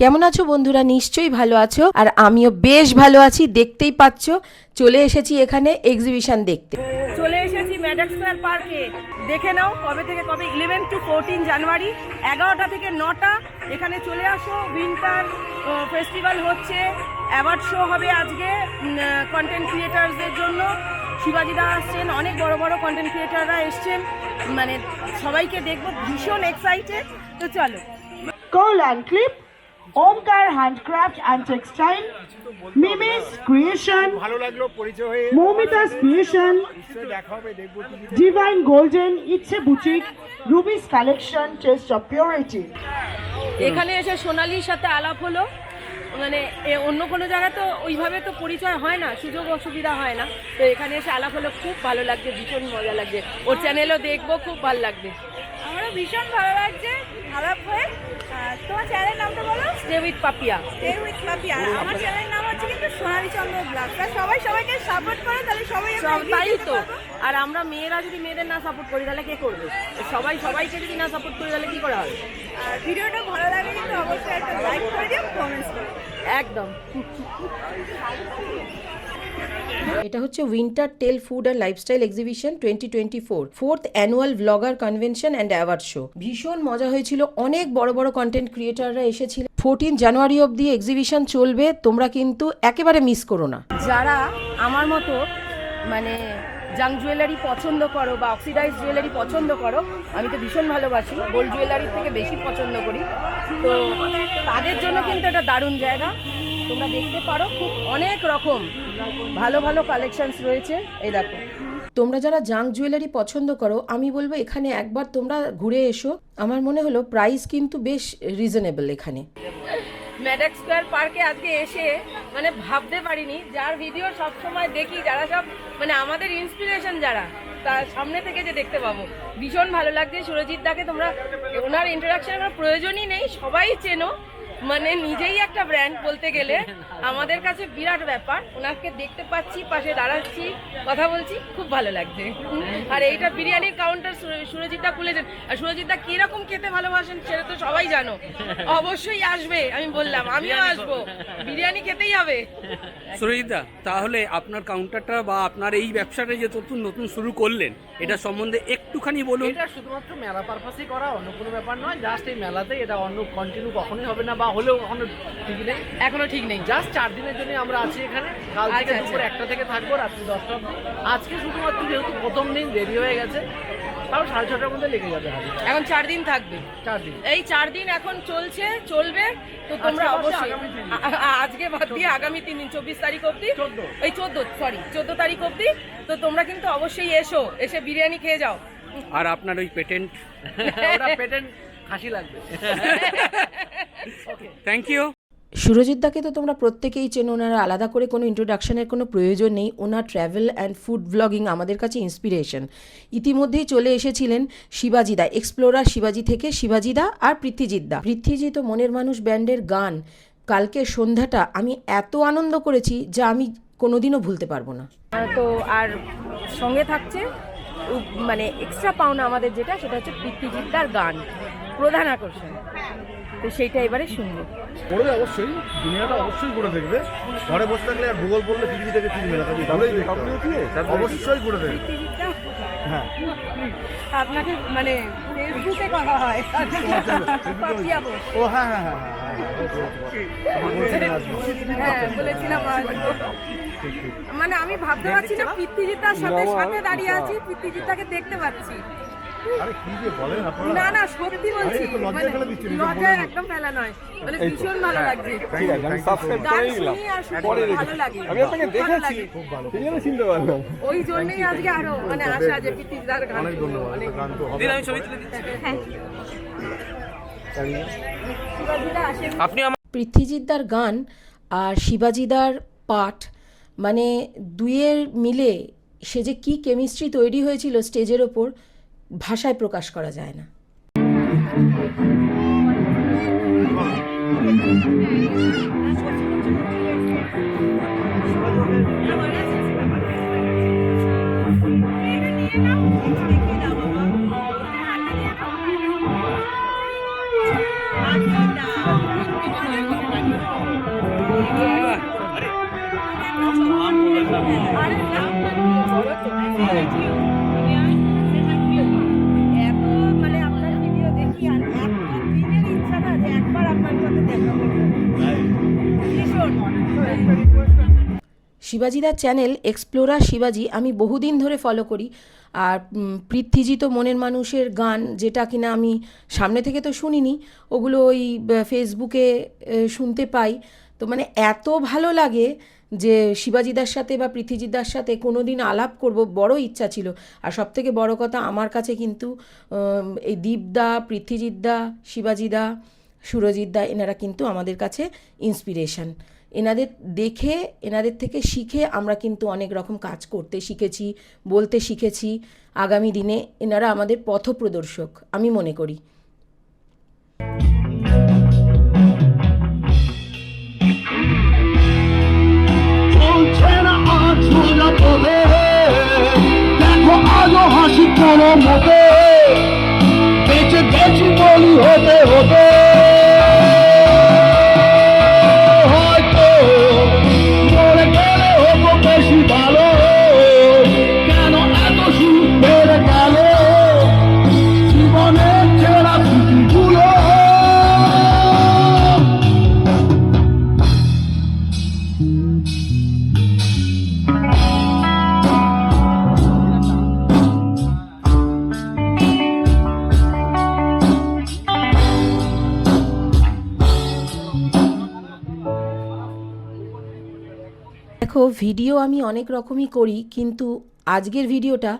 কেমন আছো বন্ধুরা? নিশ্চয়ই ভালো আছো। আর আমিও বেশ ভালো আছি দেখতেই পাচ্ছ। চলে এসেছি এখানে এক্সিবিশন দেখতে। চলে এসেছি ম্যাডাক স্কোয়ার পার্কে দেখে নাও কবে থেকে কবে ইলেভেন টু ফোরটিন জানুয়ারি এগারোটা থেকে নটা। এখানে চলে আসো উইন্টার ফেস্টিভ্যাল হচ্ছে। অ্যাওয়ার্ড শো হবে আজকে কন্টেন্ট ক্রিয়েটারদের জন্য। শিবাজিদা আসছেন অনেক বড় বড় কন্টেন্ট ক্রিয়েটাররা এসছেন। মানে সবাইকে দেখব ভীষণ এক্সাইটেড তো চলো। Coal and Clip, Omkar Handcraft and Textile, Mimi's Creation, ভালো লাগল পরিচয় Momita's Creation, Divine Golden, Itse Boutique, Ruby's Collection, Taste of Purity. এখানে এসে সোনালির সাথে আলাপ হলো। মানে এ অন্য কোনো জায়গায় তো ওইভাবে তো পরিচয় হয় না সুযোগ অসুবিধা হয় না। তো এখানে এসে আলাপ হলো খুব ভালো লাগছে ভীষণ মজা লাগছে। ওর চ্যানেলও দেখব খুব ভালো লাগবে। আমারও ভীষণ ভালো লাগছে। আলাপ হয়ে তোমার চ্যানেলের নামটা বলো? Stay with Papiya stay with Papi আর আমার চ্যানেলের নাম হচ্ছে কিন্তু সোনালী চন্দ্র ব্লগ। তা সবাই সবাইকে সাপোর্ট করে তাহলে সবাই তাই তো। আর আমরা মেয়েরা যদি মেয়েদের না সাপোর্ট করি তাহলে কে করবে? সবাই সবাইকে যদি না সাপোর্ট করি তাহলে কি করা হবে? আর ভিডিওটা ভালো লাগে কিন্তু অবশ্যই একটা লাইক করে দিও কমেন্টস করে। একদম। এটা হচ্ছে winter tale food and lifestyle exhibition twenty twenty four fourth annual blogger convention and award show ভীষণ মজা হয়েছিল, অনেক বড় বড় কন্টেন্ট ক্রিয়েটাররা এসেছিল ফোরটিন জানুয়ারি অবধি এক্সিবিশন চলবে, তোমরা কিন্তু একেবারে মিস করো না। যারা আমার মতো মানে জাং জুয়েলারি পছন্দ করো বা অক্সিডাইজ জুয়েলারি পছন্দ করো, আমি তো ভীষণ ভালোবাসি গোল্ড জুয়েলারির থেকে বেশি পছন্দ করি। তো, তাদের জন্য কিন্তু এটা দারুণ জায়গা। তোমরা দেখতে পারো খুব অনেক রকম ভালো ভালো কালেকশনস রয়েছে। এই দেখো। তোমরা যারা জাঙ্ক জুয়েলারি পছন্দ করো আমি বলব এখানে একবার তোমরা ঘুরে এসো। আমার মনে হলো প্রাইস কিন্তু বেশ রিজনেবল এখানে। ম্যাডাক স্কোয়ার পার্কে আজকে এসে মানে ভাবতে পারিনি যার ভিডিও সব সময় দেখি যারা সব মানে আমাদের ইন্সপিরেশন যারা তার সামনে থেকে যে দেখতে পাবো। ভীষণ ভালো লাগছে। সুরজিৎ দাকে তোমরা ওনার ইন্টারাকশনের কোনো প্রয়োজনই নেই সবাই চেনো। মানে নিজেই একটা ব্র্যান্ড বলতে গেলে আমাদের কাছে বিরাট ব্যাপার। ওনাকে দেখতে পাচ্ছি পাশে দাঁড়াচ্ছি কথা বলছি খুব ভালো লাগছে। আর এইটা বিরিয়ানির কাউন্টার সুরজিৎ দা খুলেছেন। আর সুরজিৎ দা কীরকম খেতে ভালোবাসেন সেটা তো সবাই জানো। অবশ্যই আসবে আমি বললাম আমিও আসব। বিরিয়ানি খেতেই হবে। সুরজিদা তাহলে আপনার কাউন্টারটা বা আপনার এই ব্যবসাটা যে নতুন নতুন শুরু করলেন এটা সম্বন্ধে একটুখানি বলুন। এটা শুধুমাত্র মেলা পারপাসেই করা অন্য কোনো ব্যাপার নয় জাস্ট এই মেলাতে এটা অন্য কন্টিনিউ কখনোই হবে না বা হলেও কখনো ঠিক নেই। এখনও ঠিক নেই। জাস্ট চার দিনের জন্য আমরা আছি এখানে। কাল থেকে আচ্ছা, দুপুর আচ্ছা। একটা থেকে থাকব রাত্রি দশটা অবধি। আজকে শুধুমাত্র যেহেতু প্রথম দিন দেরি হয়ে গেছে তাও সাড়ে ছটার মধ্যে লেগে যাবে এখন চার দিন থাকবে। চার দিন। এই চার দিন এখন চলছে চলবে। তো তোমরা অবশ্যই আজকে বাদ দিয়ে আগামী তিন দিন চব্বিশ তারিখ অবধি? চোদ্দ। এই চোদ্দ সরি চোদ্দ তারিখ অবধি। তো তোমরা কিন্তু অবশ্যই এসো এসে বিরিয়ানি খেয়ে যাও। আর আপনার ওই পেটেন্ট? পেটেন্ট হাসি লাগবে। থ্যাংক ইউ সুরজিৎদাকে তো তোমরা প্রত্যেকেই চেনো ওনার আলাদা করে কোনো ইন্ট্রোডাকশনের কোনো প্রয়োজন নেই। ওনার ট্র্যাভেল অ্যান্ড ফুড ব্লগিং আমাদের কাছে ইন্সপিরেশন ইতিমধ্যেই চলে এসেছিলেন শিবাজিদা এক্সপ্লোরার শিবাজি থেকে শিবাজিদা আর পৃথ্বীজিৎদা পৃথ্বীজি তো মনের মানুষ ব্যান্ডের গান। কালকে সন্ধ্যাটা আমি এত আনন্দ করেছি যা আমি কোনোদিনও ভুলতে পারব না। তো আর সঙ্গে থাকছে মানে এক্সট্রা পাওনা আমাদের যেটা সেটা হচ্ছে পৃথ্বীজিৎদার গান। প্রধান আকর্ষণ। তো সেইটা এবারে শুনব। পড়বে অবশ্যই দুনিয়াটা অবশ্যই করে দেখবে। ঘরে বসে থাকলে আর ভূগোল পড়লে পৃথিবী থেকে চিনবে না ভালোই দেখতে অবশ্যই করে দেখবে। হ্যাঁ। আপনাকে মানে ফেসবুকে কথা হয়। ও হ্যাঁ হ্যাঁ হ্যাঁ হ্যাঁ, হ্যাঁ। হ্যাঁ। মানে আমি ভাবতে পারছি না পৃথ্বীজিতার সাথে সাথে দাঁড়িয়ে আছি পৃথ্বীজিতাকে দেখতে পাচ্ছি। না না সত্যি বলছি। লজ্জা মানে। একদম ফেলা নয়। মানে ভীষণ ভালো লাগছে। ঠিক আছে আমি সাবস্ক্রাইব গান শুনি আর শুনি ভালো লাগে আমি আপনাকে দেখেছি। খুব ভালো। সেই চিনতে পারলাম। ওই জন্যই আজকে আরও মানে আশা যে পৃথ্বীদার গান অনেক ধন্যবাদ। গান তো হবে। দিন আমি ছবি তুলে দিচ্ছি। আপনি গান আর শিবাজিদার পাঠ মানে দুইয়ের মিলে সে যে কী কেমিস্ট্রি তৈরি হয়েছিল স্টেজের ওপর ভাষায় প্রকাশ করা যায় না। আচ্ছা শিবাজিদার চ্যানেল এক্সপ্লোরার শিবাজি আমি বহুদিন ধরে ফলো করি। আর উম, পৃথ্বীজি তো মনের মানুষের গান যেটা কিনা আমি সামনে থেকে তো শুনিনি ওগুলো ওই ফেসবুকে শুনতে পাই। তো মানে এত ভালো লাগে যে শিবাজিদার সাথে বা পৃথ্বীজিদার সাথে কোনো দিন আলাপ করব বড় ইচ্ছা ছিল। আর সব থেকে বড় কথা আমার কাছে কিন্তু এই দীপদা পৃথ্বীজিদ্দা শিবাজিদা সুরজিৎদা এনারা কিন্তু আমাদের কাছে ইন্সপিরেশন এনাদের দেখে, এনাদের থেকে শিখে আমরা কিন্তু অনেক রকম কাজ করতে শিখেছি, বলতে শিখেছি। আগামী দিনে এনারা আমাদের পথপ্রদর্শক, আমি মনে করি। হাসি বেঁচে গেছি বলি হতে হতে। ভিডিও আমি অনেক রকমই করি, কিন্তু আজকের ভিডিওটা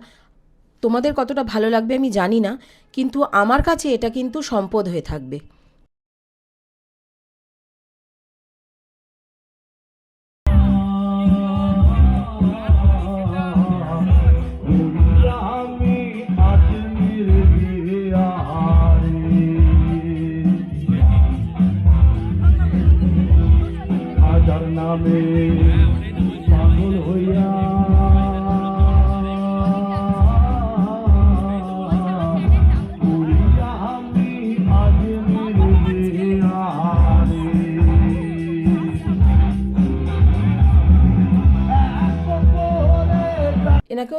তোমাদের কতটা ভালো লাগবে আমি জানি না, কিন্তু আমার কাছে এটা কিন্তু সম্পদ হয়ে থাকবে। আমি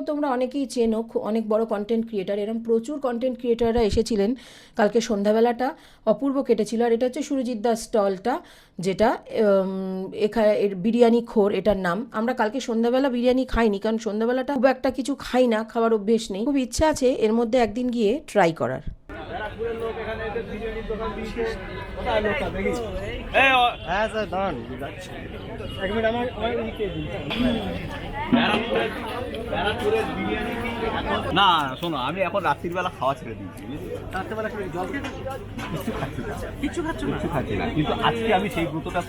তোমরা অনেকেই চেনো অনেক বড় কন্টেন্ট ক্রিয়েটার এরম প্রচুর কন্টেন্ট ক্রিয়েটাররা এসেছিলেন কালকে সন্ধ্যাবেলাটা, অপূর্ব কেটেছিল। আর এটা হচ্ছে সুরজিৎ দাস স্টলটা, যেটা এখানে এর বিরিয়ানি খোর, এটার নাম। আমরা কালকে সন্ধ্যাবেলা বিরিয়ানি খাইনি, কারণ সন্ধ্যাবেলাটা খুব একটা কিছু খাই না, খাওয়ার অভ্যেস নেই। খুব ইচ্ছা আছে এর মধ্যে একদিন গিয়ে ট্রাই করার। না শোনো আমি এখন রাত্রির বেলা খাওয়া ছেড়ে দিয়েছি কিছু খাচ্ছি না। কিছু খাচ্ছি না? কিন্তু আজকে আমি সেই ব্রতটা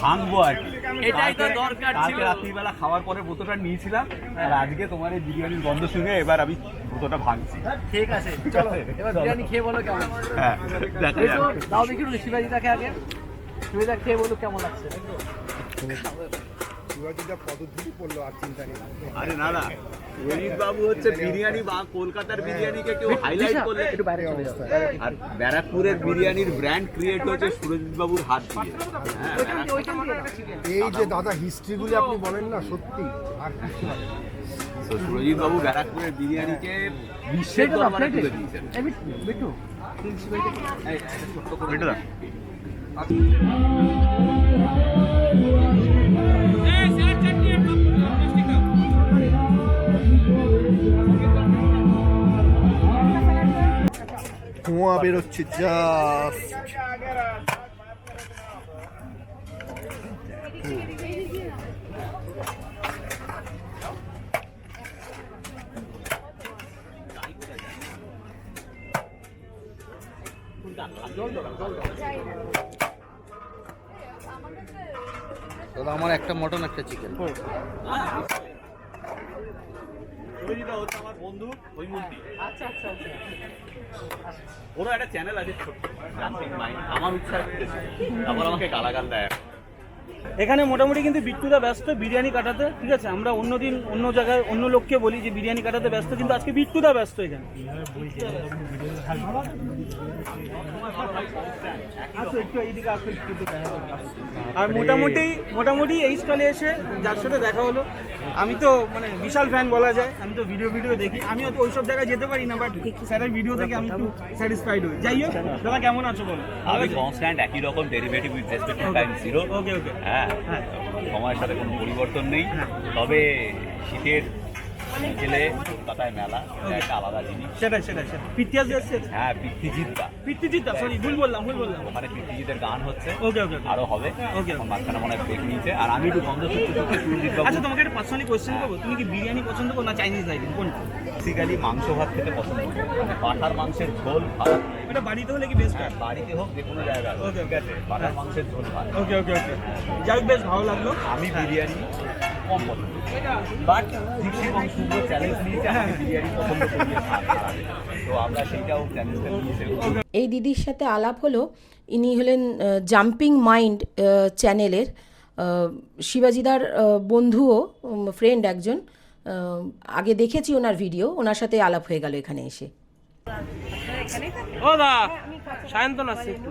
ভাঙবো আর কি। এটাই তো দরকার ছিল। রাত্রিবেলা খাওয়ার পরে ব্রতটা নিয়েছিলাম আর আজকে তোমার এই বিরিয়ানির গন্ধ শুনে এবার আমি ব্রতটা ভাঙছি। ঠিক আছে চলো এবার বিরিয়ানি খেয়ে বলো কেমন? হ্যাঁ। দাও দেখি একটু শিবাজিদাকে আগে। শিবাজিদা খেয়ে বলো কেমন লাগছে। আরে না না রোহিত বাবু হচ্ছে বিরিয়ানি বা কলকাতার বিরিয়ানিকে কেউ হাইলাইট করলে একটু বাইরে চলে যাও। আর ব্যারাকপুরের বিরিয়ানির ব্র্যান্ড ক্রিয়েট হচ্ছে সুরজিৎ বাবুর হাত দিয়ে। এই যে দাদা হিস্ট্রিগুলি আপনি বলেন না সত্যি। আর কিছু না। তো সুরজিৎ বাবু ব্যারাকপুরের বিরিয়ানিকে বিশ্বের দরবারে তুলে দিয়েছেন। ধোঁয়া বেরোচ্ছে জাস্ট দাদা, আমার একটা মটন, একটা চিকেন আমার বন্ধু আচ্ছা আচ্ছা একটা চ্যানেল আছে আমার উৎসাহ আবার আমাকে গালাগাল দেয়। এখানে মোটামুটি কিন্তু বিট্টুদা ব্যস্ত বিরিয়ানি কাটাতে ঠিক আছে? আমরা অন্যদিন অন্য জায়গায় অন্য লোককে বলি যে বিরিয়ানি কাটাতে ব্যস্ত কিন্তু আজকে বিট্টুদা ব্যস্ত এখানে। আর মোটামুটি মোটামুটি এই স্টলে এসে যার সাথে দেখা হলো আমি তো মানে বিশাল ফ্যান বলা যায় আমি তো ভিডিও ভিডিও দেখি। আমি হয়তো ওইসব জায়গায় যেতে পারি না বাট স্যারের ভিডিও থেকে আমি একটু স্যাটিসফাইড হই। যাই হোক দাদা কেমন আছো বলো? আমি কনস্ট্যান্ট একই রকম derivative with respect to time zero okay okay হ্যাঁ হ্যাঁ সময়ের সাথে কোনো পরিবর্তন নেই। তবে শীতের গেলে কলকাতায় মেলা একটা আলাদা জিনিস। সেটাই সেটাই সেটাই। হ্যাঁ পিতৃজিৎদা পিত্তিজিৎ সরি ভুল বললাম ভুল বললাম। ওখানে পিতৃজিতের গান হচ্ছে ওকে ওকে আরও হবে. আমার মাঝখানে মনে হয় ব্রেক নিয়েছে। আর আমি একটু শুনতে আচ্ছা তোমাকে একটা পার্সোনালি কোয়েশ্চেন করব। তুমি কি বিরিয়ানি পছন্দ করো না চাইনিজ আইটেম কোনটা? বেসিক্যালি মাংস ভাত খেতে পছন্দ করি। মানে পাঠার মাংসের ঝোল ভাত। এটা বাড়িতে হলে কি বেস্ট হ্যাঁ, বাড়িতে হোক যে কোনো জায়গায় Okay. ঠিক আছে পাঠার মাংসের ঝোল ভাত। ওকে ওকে ওকে যাই হোক, বেশ ভালো লাগল। আমি বিরিয়ানি কম পছন্দ বাট চ্যালেঞ্জ নিয়েছে আমি বিরিয়ানি পছন্দ করি। তো আমরা সেইটাও চ্যালেঞ্জটা নিয়েছে এই দিদির সাথে আলাপ হলো ইনি হলেন জাম্পিং মাইন্ড চ্যানেলের শিবাজিদার বন্ধুও ফ্রেন্ড একজন। আগে দেখেছি ওনার ভিডিও ওনার সাথে আলাপ হয়ে গেল এখানে এসে। ও দা সায়ন্তন আসছে একটু।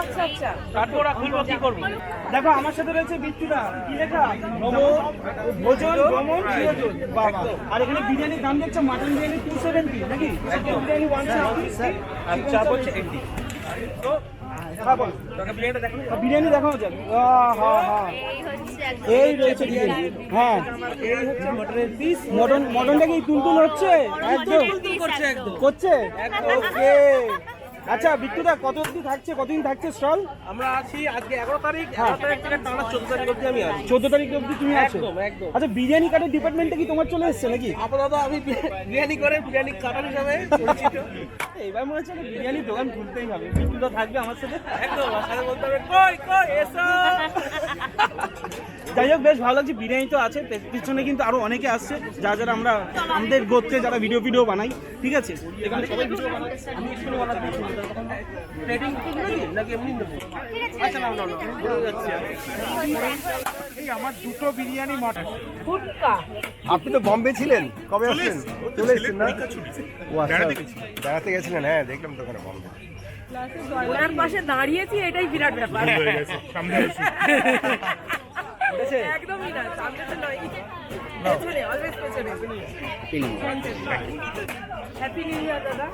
আচ্ছা আচ্ছা। কাঠগোড়া খুলবো কি করব? দেখো আমার সাথে রয়েছে বিচ্ছুদা কি লেখা? ভোজন ভ্রমণ প্রিয়জন। বাবা আর এখানে বিরিয়ানির দাম দেখছ মাটন বিরিয়ানি টু সেভেন্টি নাকি? বিরিয়ানি ওয়ান সেভেন্টি আর চাপ হচ্ছে এইটি তো বল বিরিয়ানি দেখানো যাক। হ্যাঁ হ্যাঁ এই রয়েছে বিরিয়ানি। হ্যাঁ। এই হচ্ছে মটনের পিস মটন মটনটা কি তুলতুল হচ্ছে? একদম। করছে? ওকে। আচ্ছা বিট্টুদা কত অবধি থাকছে? কতদিন থাকছে স্টল? আমরা আছি আজকে এগারো তারিখ। এগারো তারিখ থেকে টানা চোদ্দ তারিখ অব্দি আমি আছি। চোদ্দ তারিখ অবধি তুমি আছো? একদম। আচ্ছা বিরিয়ানি কার্ডের ডিপার্টমেন্টে কি তোমার চলে এসছে নাকি? আপাতত আমি বিরিয়ানি করে বিরিয়ানি কাটার হিসাবে পরিচিত। এবার মনে হচ্ছে বিরিয়ানির দোকান খুলতেই হবে। বিট্টুদা থাকবে আমার সাথে। একদম সাথে বলতে হবে কই কই এসো। যাই হোক বেশ ভালো লাগছে বিরিয়ানি তো আছে। পিছনে কিন্তু আরও অনেকে আসছে যারা যারা আমরা আমাদের গোত্রে যারা ভিডিও ভিডিও বানাই ঠিক আছে? এখানে সবাই ভিডিও বানাই আমি স্কুলে বানাতে ট্রেডিং নাকি নাকি এমনি আচ্ছা না না না ভুলে যাচ্ছি এই আমার দুটো বিরিয়ানি মটন ফুটকা। আপনি তো বম্বে ছিলেন? কবে আসছেন চলে এসেছেন না? ও আচ্ছা গেছিলেন হ্যাঁ দেখলাম তো ওখানে ওনার পাশে দাঁড়িয়েছি এটাই বিরাট ব্যাপার। একদমই না সামনে তো নয়। পেছনে অলওয়েজ পেছনে। হ্যাপি নিউ ইয়ার দাদা।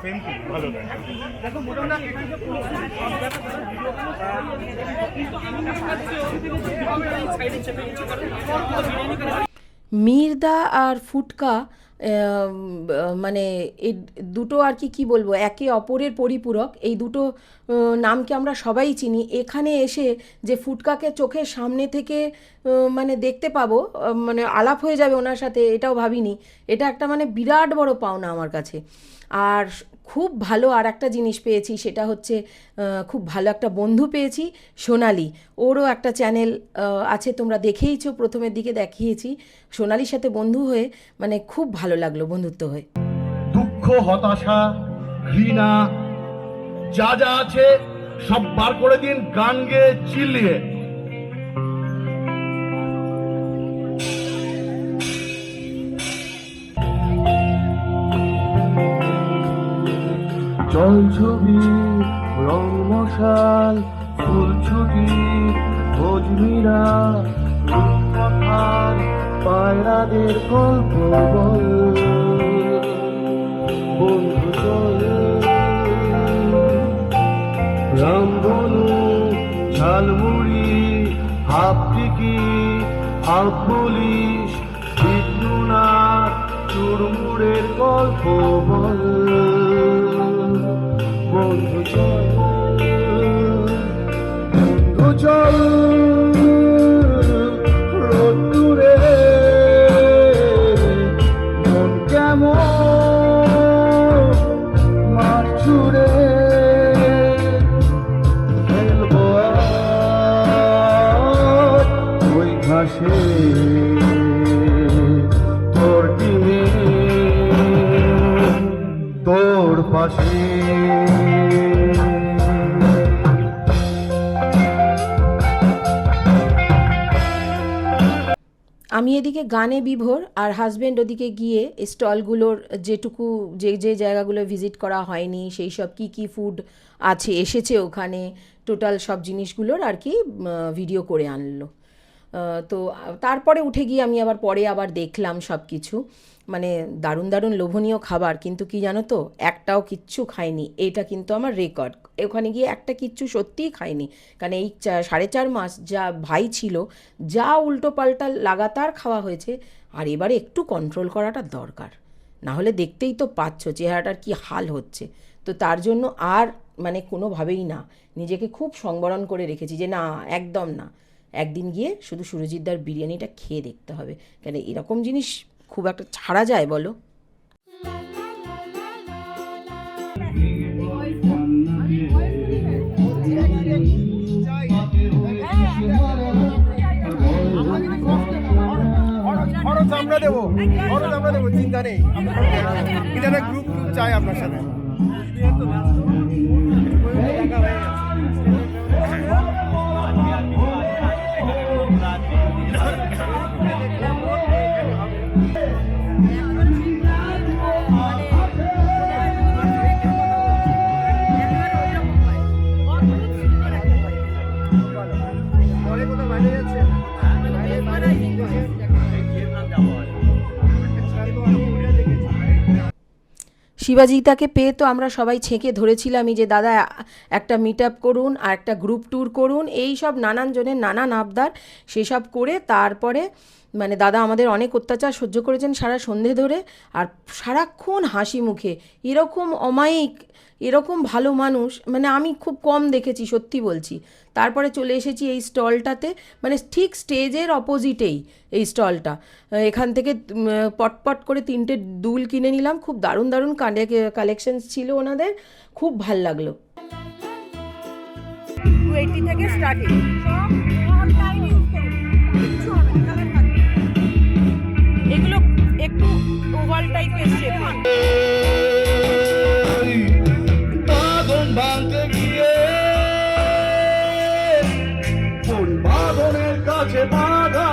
মির্দা আর ফুটকা মানে এই দুটো আর কি, কী বলব, একে অপরের পরিপূরক। এই দুটো নামকে আমরা সবাই চিনি। এখানে এসে যে ফুটকাকে চোখের সামনে থেকে মানে দেখতে পাবো মানে আলাপ হয়ে যাবে ওনার সাথে, এটাও ভাবিনি। এটা একটা মানে বিরাট বড় পাওনা আমার কাছে। আর খুব ভালো আর একটা জিনিস পেয়েছি, সেটা হচ্ছে খুব ভালো একটা বন্ধু পেয়েছি, সোনালি। ওরও একটা চ্যানেল আছে, তোমরা দেখেইছো, প্রথমের দিকে দেখিয়েছি। সোনালির সাথে বন্ধু হয়ে মানে খুব ভালো লাগল বন্ধুত্ব হয়ে। দুঃখ, হতাশা, ঘৃণা, যা যা আছে, সব বার করে দিন গান গেয়ে চিল্লিয়ে। জল ছবি, রং মশাল, ফুল ছবি ভোজমিরা পায়রাদের গল্প বল। বন্ধু চল। রামবনু ঝালমুড়ি, হাফ টিকিট হাফ পুলিশ বিষ্ণুনা চুরমুড়ের গল্প বল। বন্ধু চল আমি এদিকে গানে বিভোর আর হাজব্যান্ড ওদিকে গিয়ে স্টলগুলোর যেটুকু, যে যে জায়গাগুলো ভিজিট করা হয়নি, সেই সব কী কী ফুড আছে, এসেছে ওখানে টোটাল সব জিনিসগুলোর আর কি ভিডিও করে আনলো। তো তারপরে উঠে গিয়ে আমি আবার পরে আবার দেখলাম সব কিছু মানে দারুণ দারুণ লোভনীয় খাবার, কিন্তু কি জানো তো, একটাও কিচ্ছু খাইনি। এটা কিন্তু আমার রেকর্ড ওখানে গিয়ে একটা কিচ্ছু সত্যিই খাইনি। কারণ এই সাড়ে চার মাস যা ভাই ছিল, যা উল্টো পাল্টা লাগাতার খাওয়া হয়েছে, আর এবারে একটু কন্ট্রোল করাটা দরকার। না হলে দেখতেই তো পাচ্ছ চেহারাটার কি হাল হচ্ছে। তো তার জন্য আর মানে কোনোভাবেই না, নিজেকে খুব সংবরণ করে রেখেছি যে না, একদম না। একদিন গিয়ে শুধু সুরজিৎদার বিরিয়ানিটা খেয়ে দেখতে হবে। কেন এরকম জিনিস খুব একটা ছাড়া যায়, বলো? খরচ আমরা দেবো, খরচ আমরা দেবো, চিন্তা নেই। গ্রুপ চাই আপনার সাথে। শিবাজিতাকে পেয়ে তো আমরা সবাই ছেঁকে ধরেছিলামই যে, দাদা, একটা মিট আপ করুন আর একটা গ্রুপ ট্যুর করুন। এই সব নানান জনের নানান আবদার, সেসব করে তারপরে মানে দাদা আমাদের অনেক অত্যাচার সহ্য করেছেন সারা সন্ধে ধরে আর সারাক্ষণ হাসি মুখে। এরকম অমায়িক, এরকম ভালো মানুষ মানে আমি খুব কম দেখেছি, সত্যি বলছি। তারপরে চলে এসেছি এই স্টলটাতে মানে ঠিক স্টেজের অপোজিটেই এই স্টলটা। এখান থেকে পটপট করে তিনটে দুল কিনে নিলাম, খুব দারুণ দারুণ কালেকশনস ছিল ওনাদের, খুব ভালো লাগল। থেকে স্টার্টিং কাছে বাধা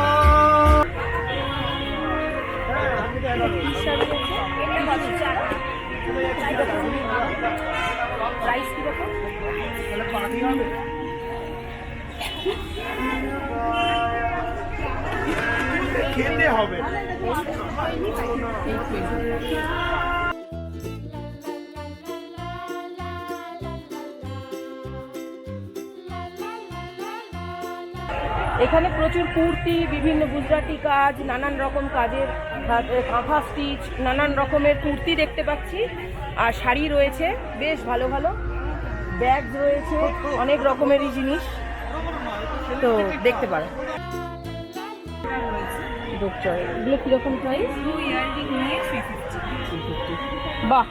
প্রাইস কীরকম খেতে হবে। এখানে প্রচুর কুর্তি, বিভিন্ন গুজরাটি কাজ, নানান রকম কাজের কাঁথা স্টিচ, নানান রকমের কুর্তি দেখতে পাচ্ছি। আর শাড়ি রয়েছে, বেশ ভালো ভালো। ব্যাগ রয়েছে, অনেক রকমেরই জিনিস। তো দেখতে পারো। হবে। এগুলো কীরকম প্রাইস বাহ।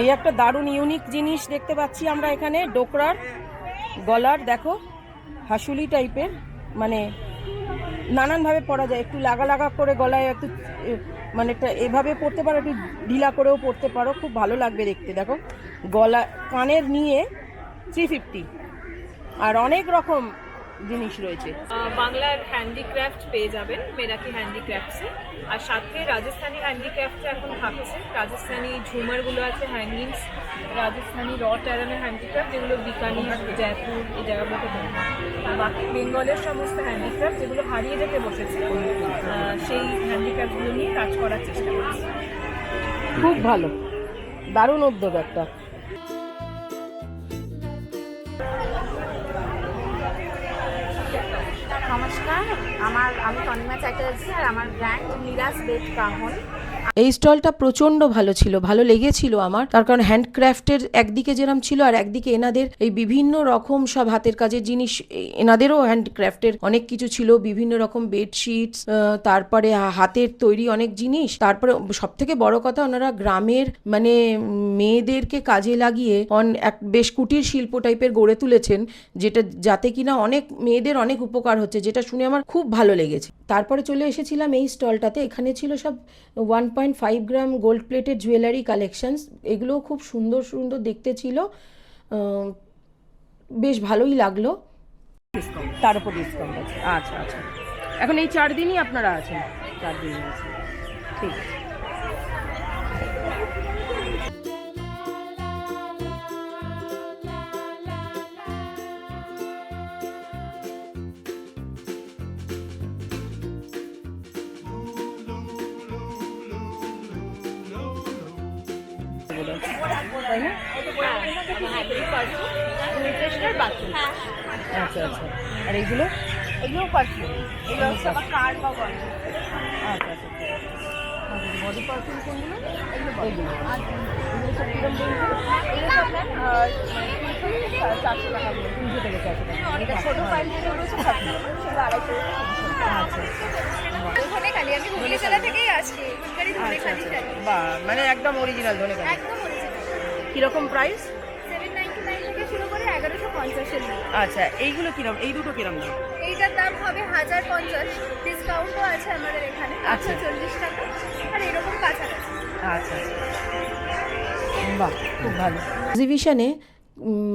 এই একটা দারুণ ইউনিক জিনিস দেখতে পাচ্ছি আমরা এখানে ডোকরার গলার দেখো হাসুলি টাইপের মানে নানানভাবে পরা যায়। একটু লাগা লাগা করে গলায় একটু মানে একটা এভাবে পরতে পারো একটু ঢিলা করেও পরতে পারো খুব ভালো লাগবে দেখতে দেখো। গলা কানের নিয়ে থ্রি ফিফটি আর অনেক রকম জিনিস রয়েছে। বাংলার হ্যান্ডিক্রাফট পেয়ে যাবেন মেরাকি হ্যান্ডিক্রাফটসে আর সাথে রাজস্থানি হ্যান্ডিক্রাফটটা এখন থাকছে রাজস্থানি ঝুমারগুলো আছে হ্যাঙ্গিংস রাজস্থানি র ট্যারানের হ্যান্ডিক্রাফট যেগুলো বিকানির জয়পুর এই জায়গাগুলোতে। আর বাকি বেঙ্গলের সমস্ত হ্যান্ডিক্রাফট যেগুলো হারিয়ে যেতে বসেছে সেই হ্যান্ডিক্রাফটগুলো নিয়ে কাজ করার চেষ্টা করছি। খুব ভালো। দারুণ উদ্যোগ একটা। নমস্কার। আমার আমি তনিমা চ্যাটার্জি আর আমার ব্র্যান্ড নিরাজ বেদ কাহন। এই স্টলটা প্রচণ্ড ভালো ছিল, ভালো লেগেছিল আমার। তার কারণ হ্যান্ডক্রাফটের একদিকে যেরম ছিল আর একদিকে এনাদের এই বিভিন্ন রকম সব হাতের কাজের জিনিস, এনাদেরও হ্যান্ডক্রাফটের অনেক কিছু ছিল, বিভিন্ন রকম বেডশিটস তারপরে হাতের তৈরি অনেক জিনিস। তারপরে সব থেকে বড় কথা ওনারা গ্রামের মানে মেয়েদেরকে কাজে লাগিয়ে অন এক বেশ কুটির শিল্প টাইপের গড়ে তুলেছেন, যেটা যাতে কিনা অনেক মেয়েদের অনেক উপকার হচ্ছে, যেটা শুনে আমার খুব ভালো লেগেছে। তারপরে চলে এসেছিলাম এই স্টলটাতে, এখানে ছিল সব one point five gram gold প্লেটের জুয়েলারি কালেকশানস এগুলোও খুব সুন্দর সুন্দর দেখতে ছিল। বেশ ভালোই লাগল। তার উপর ডিসকাউন্ট আছে। আচ্ছা আচ্ছা। এখন এই চার দিনই আপনারা আছেন? চার দিনই ঠিক আছে। তাই না? বাথরুম আচ্ছা আচ্ছা। আর এইগুলো এগুলো পারফিউম এগুলো হচ্ছে আবার কার বা গন্ধ আচ্ছা আচ্ছা। বডি পারফিউম কোনগুলো? এইগুলো এগুলো সব কিরম আপনার চারশো টাকা তিনশো থেকে চারশো টাকা। এটা ছোটো সেগুলো আড়াইশো আচ্ছা। খালি আমি হুগলি জেলা থেকেই আসছি। হুগলি ধনে আচ্ছা আচ্ছা। মানে একদম অরিজিনাল ধনে একদম অরিজিনাল কীরকম প্রাইস আচ্ছা এইগুলো কিরম এই দুটো কিরম দাম? এইটার দাম হবে হাজার পঞ্চাশ। ডিসকাউন্টও আছে আমাদের এখানে আচ্ছা। চল্লিশ টাকা। আর এরকম কাছাকাছি। আচ্ছা বাহ খুব ভালো। এক্সিবিশনে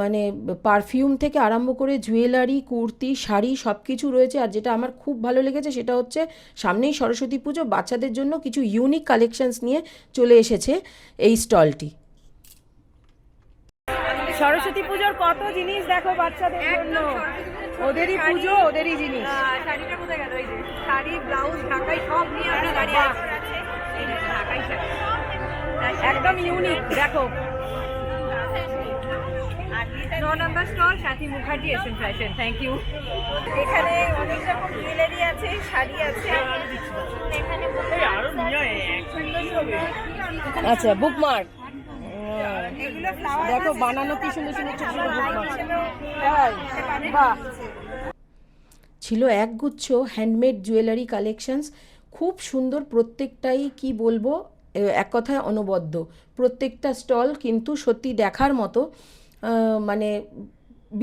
মানে পারফিউম থেকে আরম্ভ করে জুয়েলারি কুর্তি শাড়ি সব কিছু রয়েছে। আর যেটা আমার খুব ভালো লেগেছে সেটা হচ্ছে সামনেই সরস্বতী পুজো বাচ্চাদের জন্য কিছু ইউনিক কালেকশনস নিয়ে চলে এসেছে এই স্টলটি সরস্বতী পুজোর কত জিনিস দেখো বাচ্চাদের জন্য। ওদেরই পুজো ওদেরই জিনিস। শাড়িটা কোথায় গেল এই যে শাড়ি ব্লাউজ ঢাকাই সব নিয়ে আমরা দাঁড়িয়ে। আছে। ঢাকাই শাড়ি। একদম ইউনিক দেখো। ন নম্বর stall Sathi Mukherjee SN fashion thank you এখানে অনেক রকম জুয়েলারি আছে শাড়ি আছে। আচ্ছা বুকমার্ক দেখো বানানো কি সুন্দর সুন্দর ছোট ছোট। তাই? বাহ। ছিল। একগুচ্ছ হ্যান্ডমেড জুয়েলারি কালেকশনস খুব সুন্দর প্রত্যেকটাই কি বলব এক কথায় অনবদ্য। প্রত্যেকটা স্টল কিন্তু সত্যি দেখার মতো মানে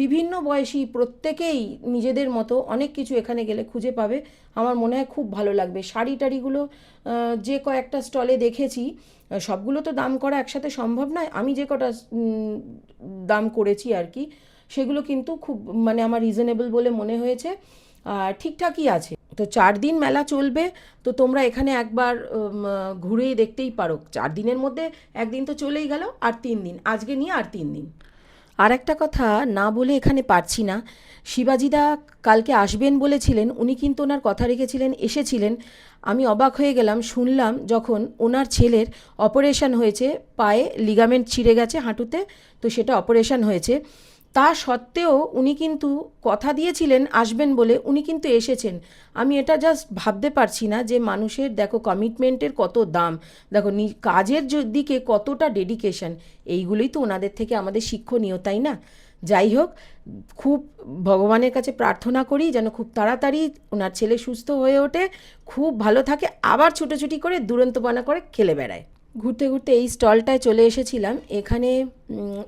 বিভিন্ন বয়সী প্রত্যেকেই নিজেদের মতো অনেক কিছু এখানে গেলে খুঁজে পাবে। আমার মনে হয় খুব ভালো লাগবে। শাড়ি টাড়িগুলো যে কয়েকটা স্টলে দেখেছি সবগুলো তো দাম করা একসাথে সম্ভব নয়। আমি যে কটা দাম করেছি আর কি, সেগুলো কিন্তু খুব মানে আমার রিজনেবল বলে মনে হয়েছে। আর ঠিকঠাকই আছে। তো চার দিন মেলা চলবে, তো তোমরা এখানে একবার ঘুরেই দেখতেই পারো। চার দিনের মধ্যে একদিন তো চলেই গেল, আর তিন দিন। আজকে নিয়ে আর তিন দিন। আর একটা কথা, না বলে এখানে পারছি না। শিবাজিদা কালকে আসবেন বলেছিলেন, উনি কিন্তু ওনার কথা রেখেছিলেন, এসেছিলেন। আমি অবাক হয়ে গেলাম, শুনলাম যখন ওনার ছেলের অপারেশন হয়েছে, পায়ে লিগামেন্ট ছিঁড়ে গেছে হাঁটুতে, তো সেটা অপারেশন হয়েছে। তা সত্ত্বেও উনি কিন্তু কথা দিয়েছিলেন, আসবেন বলে উনি কিন্তু এসেছেন। আমি এটা জাস্ট ভাবতে পারছি না যে মানুষের, দেখো কমিটমেন্টের কত দাম। দেখো কাজের দিকে কতটা ডেডিকেশন এইগুলোই তো ওনাদের থেকে আমাদের শিক্ষণীয়, তাই না? যাই হোক, খুব ভগবানের কাছে প্রার্থনা করি যেন খুব তাড়াতাড়ি ওনার ছেলে সুস্থ হয়ে ওঠে, খুব ভালো থাকে, আবার ছুটোছুটি করে দুরন্তপনা করে খেলে বেড়ায়। ঘুরতে ঘুরতে এই স্টলটায় চলে এসেছিলাম। এখানে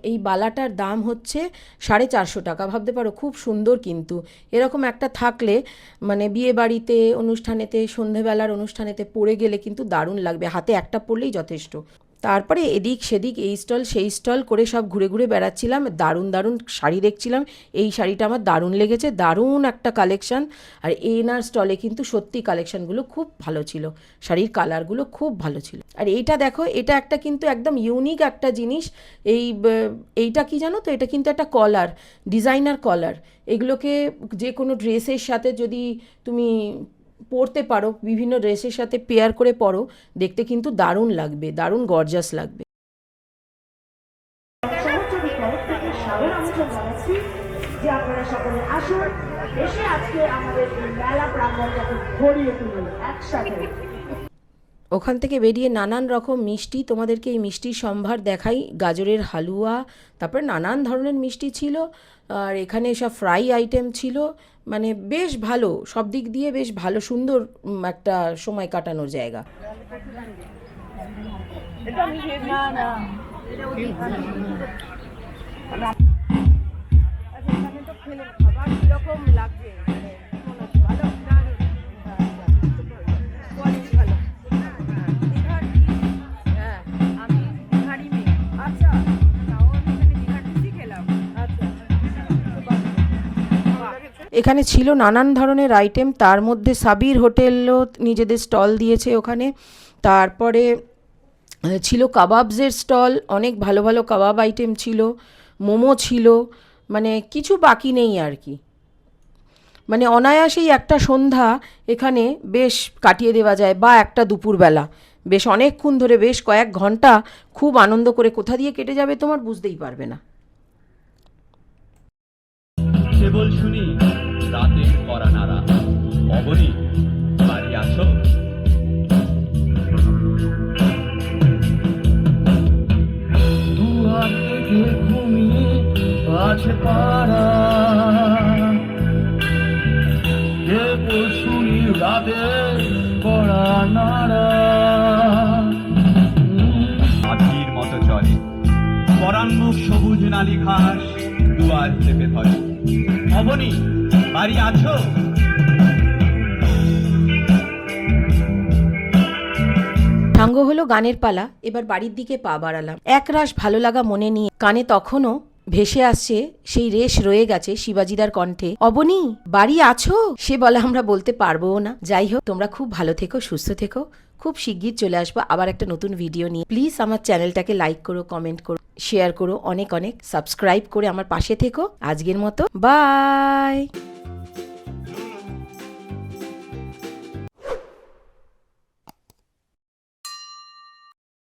এই বালাটার দাম হচ্ছে সাড়ে চারশো টাকা। ভাবতে পারো, খুব সুন্দর কিন্তু। এরকম একটা থাকলে মানে বিয়ে বাড়িতে, অনুষ্ঠানেতে, সন্ধেবেলার অনুষ্ঠানেতে পড়ে গেলে কিন্তু দারুণ লাগবে। হাতে একটা পড়লেই যথেষ্ট। তারপরে এদিক সেদিক এই স্টল, সেই স্টল করে সব ঘুরে ঘুরে বেড়াচ্ছিলাম। দারুণ দারুণ শাড়ি দেখছিলাম। এই শাড়িটা আমার দারুণ লেগেছে, দারুণ একটা কালেকশন আর এনার স্টলে কিন্তু সত্যি কালেকশানগুলো খুব ভালো ছিল। শাড়ির কালারগুলো খুব ভালো ছিল। আর এইটা দেখো, এটা একটা কিন্তু একদম ইউনিক একটা জিনিস। এই এইটা কি জানো তো? এটা কিন্তু একটা কলার ডিজাইনার কলার এগুলোকে যে কোনো ড্রেসের সাথে যদি তুমি পরতে পারো, বিভিন্ন ড্রেসের সাথে পেয়ার করে পরো, দেখতে কিন্তু দারুণ লাগবে, দারুণ গর্জাস লাগবে। ওখান থেকে বেরিয়ে নানান রকম মিষ্টি, তোমাদেরকে এই মিষ্টির সম্ভার দেখাই। গাজরের হালুয়া, তারপর নানান ধরনের মিষ্টি ছিল, আর এখানে সব ফ্রাই আইটেম ছিল। মানে বেশ ভালো সব দিক দিয়ে বেশ ভালো সুন্দর একটা সময় কাটানোর জায়গা। এখানে ছিল নানান ধরনের আইটেম তার মধ্যে সাবির হোটেলও নিজেদের স্টল দিয়েছে ওখানে। তারপরে ছিল কাবাবসের স্টল অনেক ভালো ভালো কাবাব আইটেম ছিল, মোমো ছিল মানে কিছু বাকি নেই আর কি। মানে অনায়াসেই একটা সন্ধ্যা এখানে বেশ কাটিয়ে দেওয়া যায়, বা একটা দুপুরবেলা। বেশ অনেকক্ষণ ধরে, বেশ কয়েক ঘণ্টা খুব আনন্দ করে কোথা দিয়ে কেটে যাবে তোমার বুঝতেই পারবে না। কেবল শুনি রাতের করা নাড়া। অবনী, বাড়ি আছো? ঘুমিয়ে আছে পাড়া। শুনি রাতে পড়া নাড়া। আধির মতো চলে। পরাঙ্গুক সবুজ নালি ঘাস, দুয়ার চেপে ধরে। অবনী বাড়ি আছো? হলো গানের পালা, এবার বাড়ির দিকে পা বাড়ালাম। একরাশ ভালো লাগা মনে নিয়ে কানে তখনও ভেসে আসছে সেই রেশ রয়ে গেছে শিবাজিদার কণ্ঠে। অবনী, বাড়ি আছো? সে বলে আমরা বলতে পারব না। যাই হোক, তোমরা খুব ভালো থেকো, সুস্থ থেকো। খুব শিগগির চলে আসব আবার একটা নতুন ভিডিও নিয়ে। প্লিজ আমার চ্যানেলটাকে লাইক করো, কমেন্ট করো, শেয়ার করো, অনেক অনেক সাবস্ক্রাইব করে আমার পাশে থেকো। আজকের মতো, বাই!